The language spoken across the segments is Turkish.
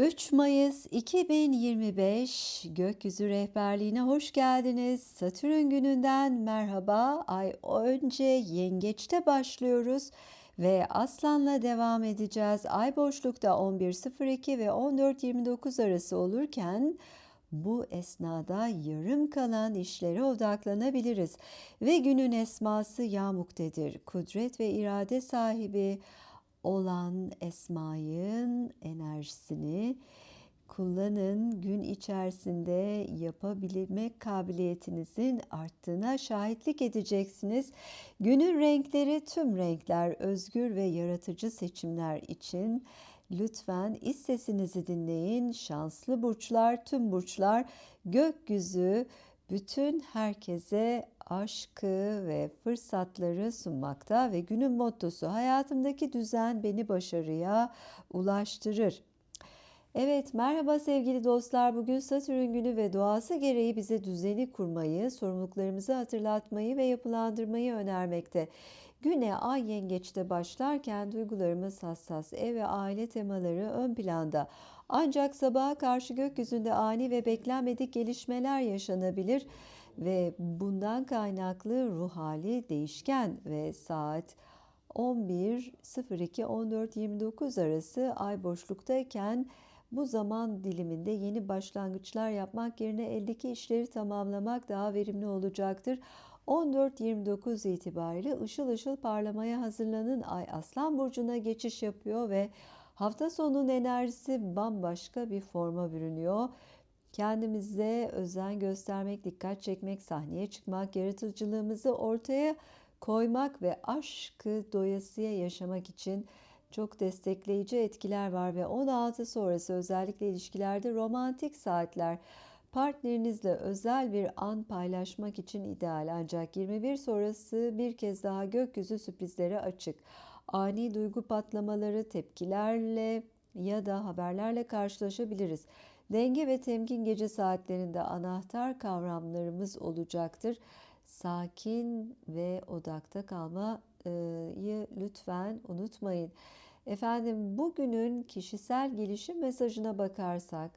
3 Mayıs 2025 Gökyüzü Rehberliğine hoş geldiniz. Satürn gününden merhaba. Ay önce Yengeç'te başlıyoruz ve Aslan'la devam edeceğiz. Ay boşlukta 11.02 ve 14.29 arası olurken bu esnada yarım kalan işlere odaklanabiliriz. Ve günün esması Yamuk'tedir. Kudret ve irade sahibi olan Esma'nın enerjisini kullanın. Gün içerisinde yapabilmek kabiliyetinizin arttığına şahitlik edeceksiniz. Günün renkleri tüm renkler, özgür ve yaratıcı seçimler için lütfen iç sesinizi dinleyin. Şanslı burçlar, tüm burçlar gökyüzü bütün herkese aşkı ve fırsatları sunmakta ve günün mottosu hayatımdaki düzen beni başarıya ulaştırır. Evet merhaba sevgili dostlar bugün Satürn günü ve doğası gereği bize düzeni kurmayı, sorumluluklarımızı hatırlatmayı ve yapılandırmayı önermekte. Güne ay yengeçte başlarken duygularımız hassas, ev ve aile temaları ön planda. Ancak sabaha karşı gökyüzünde ani ve beklenmedik gelişmeler yaşanabilir ve bundan kaynaklı ruh hali değişken ve saat 11.02-14.29 arası ay boşluktayken bu zaman diliminde yeni başlangıçlar yapmak yerine eldeki işleri tamamlamak daha verimli olacaktır. 14.29 itibariyle ışıl ışıl parlamaya hazırlanan ay Aslan Burcu'na geçiş yapıyor ve hafta sonunun enerjisi bambaşka bir forma bürünüyor. Kendimize özen göstermek, dikkat çekmek, sahneye çıkmak, yaratıcılığımızı ortaya koymak ve aşkı doyasıya yaşamak için çok destekleyici etkiler var ve 16 sonrası özellikle ilişkilerde romantik saatler partnerinizle özel bir an paylaşmak için ideal ancak 21 sonrası bir kez daha gökyüzü sürprizlere açık. Ani duygu patlamaları, tepkilerle ya da haberlerle karşılaşabiliriz. Denge ve temkin gece saatlerinde anahtar kavramlarımız olacaktır. Sakin ve odakta kalmayı lütfen unutmayın. Efendim bugünün kişisel gelişim mesajına bakarsak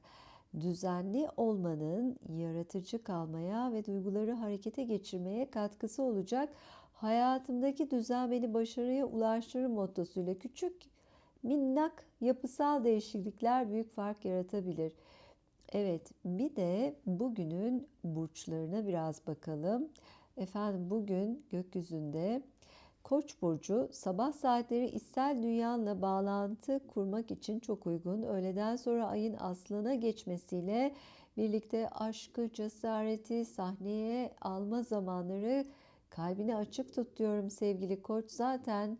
düzenli olmanın yaratıcı kalmaya ve duyguları harekete geçirmeye katkısı olacak. Hayatımdaki düzen beni başarıya ulaştırır mottosuyla küçük minnak yapısal değişiklikler büyük fark yaratabilir. Evet, bir de bugünün burçlarına biraz bakalım. Efendim bugün gökyüzünde Koç burcu sabah saatleri içsel dünyanla bağlantı kurmak için çok uygun. Öğleden sonra ayın aslana geçmesiyle birlikte aşkı, cesareti sahneye alma zamanları kalbini açık tut diyorum sevgili Koç. Zaten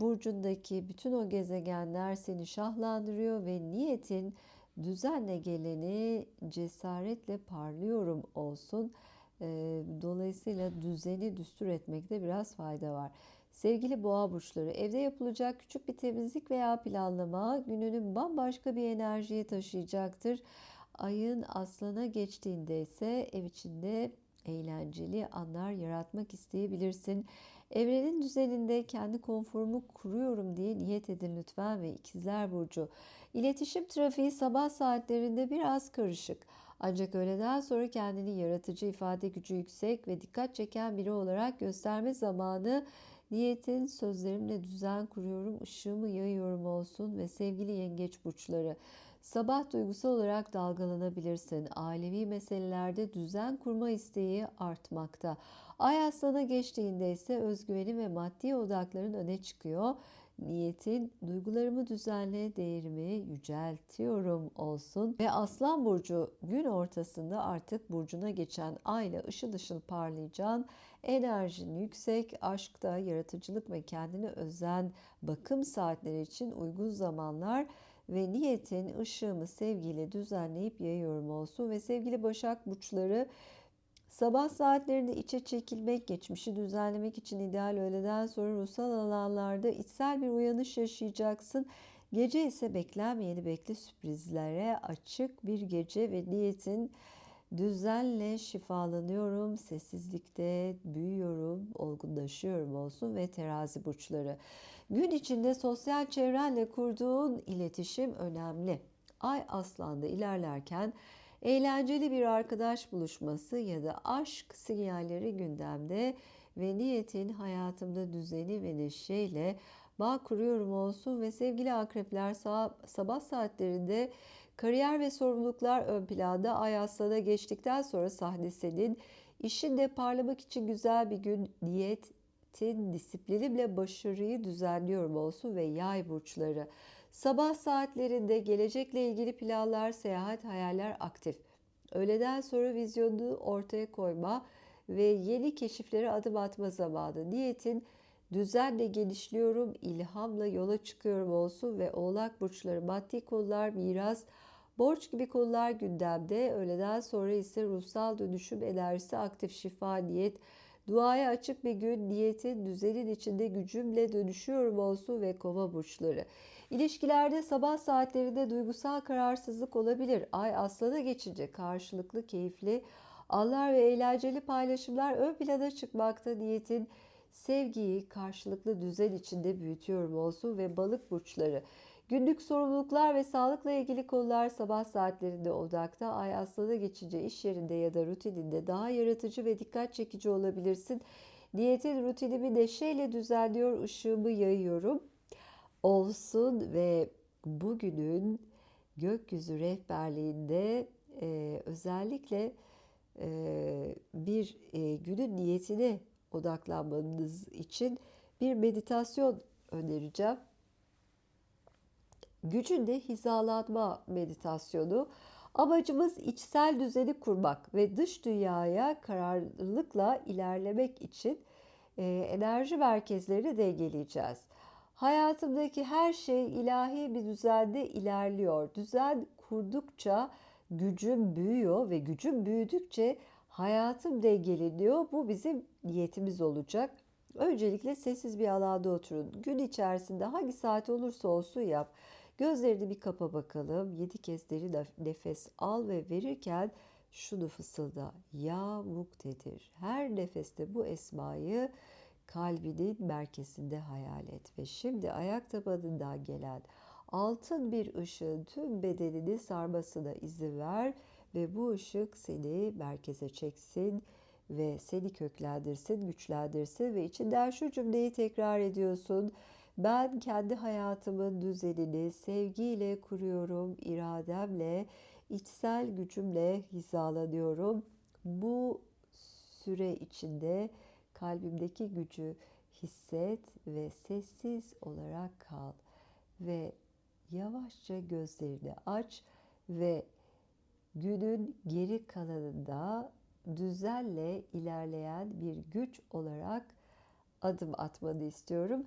burcundaki bütün o gezegenler seni şahlandırıyor ve niyetin düzenle geleni cesaretle parlıyorum olsun. Dolayısıyla düzeni düstur etmekte biraz fayda var. Sevgili boğa burçları, evde yapılacak küçük bir temizlik veya planlama gününün bambaşka bir enerjiye taşıyacaktır. Ayın aslana geçtiğinde ise ev içinde eğlenceli anlar yaratmak isteyebilirsin. Evrenin düzeninde kendi konforumu kuruyorum diye niyet edin lütfen ve ikizler burcu. İletişim trafiği sabah saatlerinde biraz karışık. Ancak öğleden sonra kendini yaratıcı ifade gücü yüksek ve dikkat çeken biri olarak gösterme zamanı niyetin sözlerimle düzen kuruyorum, ışığımı yayıyorum olsun ve sevgili yengeç burçları. Sabah duygusal olarak dalgalanabilirsin. Ailevi meselelerde düzen kurma isteği artmakta. Ay aslana geçtiğinde ise özgüvenin ve maddi odakların öne çıkıyor niyetin duygularımı düzenle değerimi yüceltiyorum olsun. Ve Aslan burcu gün ortasında artık burcuna geçen ayla ışıl ışıl parlayacağın enerjin yüksek aşkta yaratıcılık ve kendine özen bakım saatleri için uygun zamanlar ve niyetin ışığımı sevgiyle düzenleyip yayıyorum olsun. Ve sevgili Başak burçları Sabah saatlerinde içe çekilmek, geçmişi düzenlemek için ideal öğleden sonra ruhsal alanlarda içsel bir uyanış yaşayacaksın. Gece ise beklenmeyeni bekle sürprizlere açık bir gece ve niyetin düzenle şifalanıyorum, sessizlikte büyüyorum, olgunlaşıyorum olsun ve terazi burçları. Gün içinde sosyal çevrenle kurduğun iletişim önemli. Ay Aslan'da ilerlerken eğlenceli bir arkadaş buluşması ya da aşk sinyalleri gündemde ve niyetin hayatımda düzeni ve neşeyle bağ kuruyorum olsun ve sevgili akrepler sabah saatlerinde kariyer ve sorumluluklar ön planda Ay Aslan'a geçtikten sonra sahne senin. İşinde parlamak için güzel bir gün niyetin disiplinimle başarıyı düzenliyorum olsun ve yay burçları. Sabah saatlerinde gelecekle ilgili planlar, seyahat, hayaller aktif. Öğleden sonra vizyonu ortaya koyma ve yeni keşiflere adım atma zamanı. Niyetin düzenle genişliyorum, ilhamla yola çıkıyorum olsun ve oğlak burçları maddi konular, miras, borç gibi konular gündemde. Öğleden sonra ise ruhsal dönüşüm enerjisi aktif şifa niyet. Duaya açık bir gün niyetin düzenin içinde gücümle dönüşüyorum olsun ve kova burçları. İlişkilerde sabah saatlerinde duygusal kararsızlık olabilir. Ay aslana geçince karşılıklı keyifli anlar ve eğlenceli paylaşımlar ön plana çıkmakta niyetin sevgiyi karşılıklı düzen içinde büyütüyorum olsun ve balık burçları. Günlük sorumluluklar ve sağlıkla ilgili konular sabah saatlerinde odakta. Ay aslana geçince iş yerinde ya da rutininde daha yaratıcı ve dikkat çekici olabilirsin. Niyetin rutinimi neşeyle düzenliyor, ışığımı yayıyorum. Olsun ve bugünün gökyüzü rehberliğinde e, özellikle e, bir e, günün niyetine odaklanmanız için bir meditasyon önereceğim. Gücünde hizalanma meditasyonu. Amacımız içsel düzeni kurmak ve dış dünyaya kararlılıkla ilerlemek için e, enerji merkezlerini dengeleyeceğiz. Hayatımdaki her şey ilahi bir düzende ilerliyor. Düzen kurdukça gücüm büyüyor ve gücüm büyüdükçe hayatım dengeleniyor. Bu bizim niyetimiz olacak. Öncelikle sessiz bir alanda oturun. Gün içerisinde hangi saat olursa olsun yap. Gözlerini bir kapa bakalım. 7 kez derin nefes al ve verirken şunu fısılda. Ya muktedir. Her nefeste bu esmayı kalbinin merkezinde hayal et. Ve şimdi ayak tabanından gelen altın bir ışığın tüm bedenini sarmasına izin ver ve bu ışık seni merkeze çeksin ve seni köklendirsin, güçlendirsin ve içinden şu cümleyi tekrar ediyorsun. Ben kendi hayatımın düzenini sevgiyle kuruyorum, irademle, içsel gücümle hizalanıyorum. Bu süre içinde kalbimdeki gücü hisset ve sessiz olarak kal ve yavaşça gözlerini aç ve günün geri kalanında düzenle ilerleyen bir güç olarak adım atmanı istiyorum.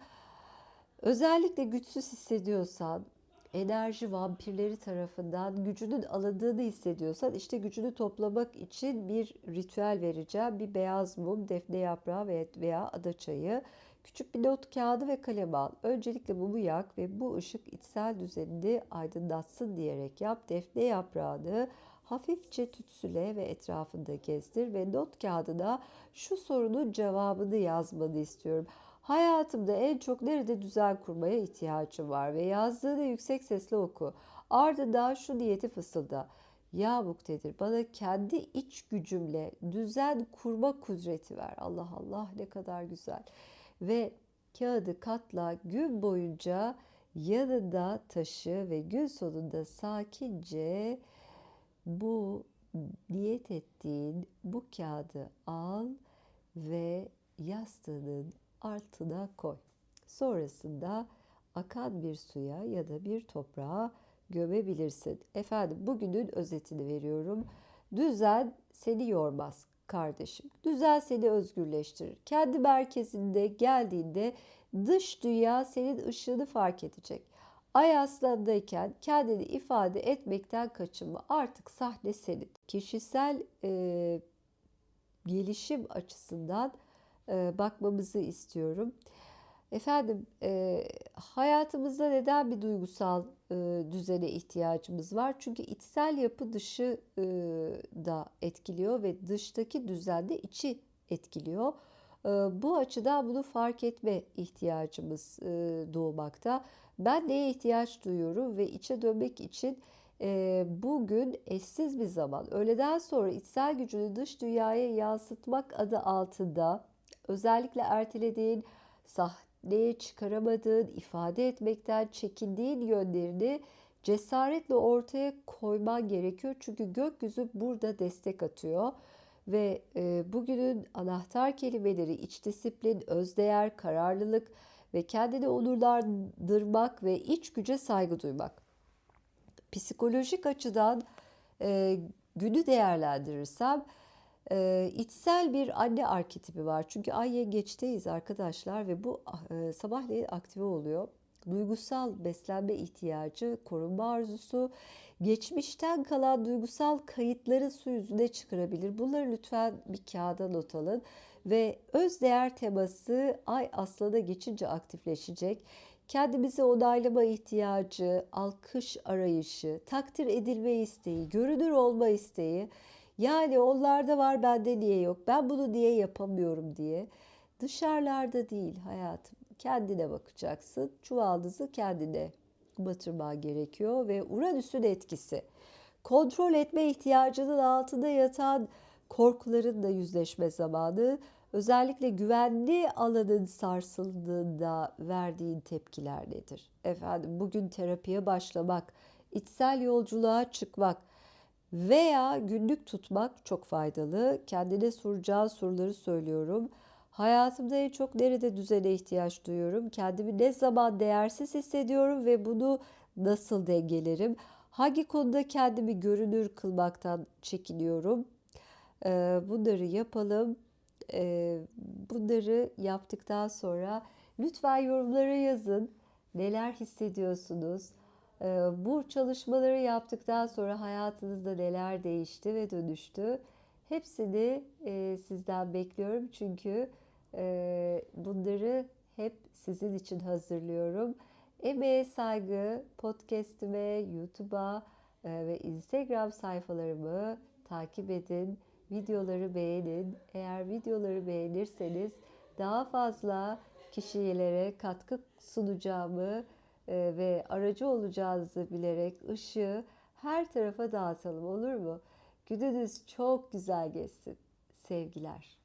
Özellikle güçsüz hissediyorsan, enerji vampirleri tarafından gücünün alındığını hissediyorsan işte gücünü toplamak için bir ritüel vereceğim. Bir beyaz mum, defne yaprağı veya ada çayı. Küçük bir not kağıdı ve kalem al. Öncelikle mumu yak ve bu ışık içsel düzenini aydınlatsın diyerek yap. Defne yaprağını hafifçe tütsüle ve etrafında gezdir ve not kağıdına şu sorunun cevabını yazmanı istiyorum. Hayatımda en çok nerede düzen kurmaya ihtiyacım var ve yazdığını yüksek sesle oku. Ardından şu niyeti fısılda. Ya muktedir bana kendi iç gücümle düzen kurma kudreti ver. Allah Allah ne kadar güzel. Ve kağıdı katla gün boyunca yanında taşı ve gün sonunda sakince bu niyet ettiğin bu kağıdı al ve yastığının altına koy. Sonrasında akan bir suya ya da bir toprağa gömebilirsin. Efendim bugünün özetini veriyorum. Düzen seni yormaz kardeşim. Düzen seni özgürleştirir. Kendi merkezinde geldiğinde dış dünya senin ışığını fark edecek. Ay aslandayken kendini ifade etmekten kaçınma. Artık sahne senin. Kişisel e, gelişim açısından bakmamızı istiyorum. Efendim e, hayatımızda neden bir duygusal e, düzene ihtiyacımız var? Çünkü içsel yapı dışı e, da etkiliyor ve dıştaki düzende içi etkiliyor. E, bu açıdan bunu fark etme ihtiyacımız e, doğmakta. Ben neye ihtiyaç duyuyorum ve içe dönmek için e, bugün eşsiz bir zaman. Öğleden sonra içsel gücünü dış dünyaya yansıtmak adı altında özellikle ertelediğin, sahneye çıkaramadığın, ifade etmekten çekindiğin yönlerini cesaretle ortaya koyman gerekiyor. Çünkü gökyüzü burada destek atıyor. Ve e, bugünün anahtar kelimeleri iç disiplin, özdeğer, kararlılık ve kendini onurlandırmak ve iç güce saygı duymak. Psikolojik açıdan e, günü değerlendirirsem e, içsel bir anne arketipi var. Çünkü ay yengeçteyiz arkadaşlar ve bu e, sabahleyin aktive oluyor. Duygusal beslenme ihtiyacı, korunma arzusu, geçmişten kalan duygusal kayıtları su yüzüne çıkarabilir. Bunları lütfen bir kağıda not alın. Ve özdeğer teması ay aslana geçince aktifleşecek. Kendimizi onaylama ihtiyacı, alkış arayışı, takdir edilme isteği, görünür olma isteği. Yani onlarda var bende niye yok, ben bunu niye yapamıyorum diye. Dışarılarda değil hayatım. Kendine bakacaksın. Çuvaldızı kendine batırman gerekiyor ve Uranüs'ün etkisi. Kontrol etme ihtiyacının altında yatan korkuların da yüzleşme zamanı. Özellikle güvenli alanın sarsıldığında verdiğin tepkiler nedir? Efendim bugün terapiye başlamak, içsel yolculuğa çıkmak veya günlük tutmak çok faydalı. Kendine soracağın soruları söylüyorum. Hayatımda en çok nerede düzene ihtiyaç duyuyorum? Kendimi ne zaman değersiz hissediyorum ve bunu nasıl dengelerim? Hangi konuda kendimi görünür kılmaktan çekiniyorum? Bunları yapalım. Bunları yaptıktan sonra lütfen yorumlara yazın. Neler hissediyorsunuz? Bu çalışmaları yaptıktan sonra hayatınızda neler değişti ve dönüştü? Hepsini sizden bekliyorum çünkü bunları hep sizin için hazırlıyorum. Emeğe saygı podcast'ime, YouTube'a ve Instagram sayfalarımı takip edin. Videoları beğenin. Eğer videoları beğenirseniz daha fazla kişilere katkı sunacağımı ve aracı olacağınızı bilerek ışığı her tarafa dağıtalım olur mu? Gününüz çok güzel geçsin. Sevgiler.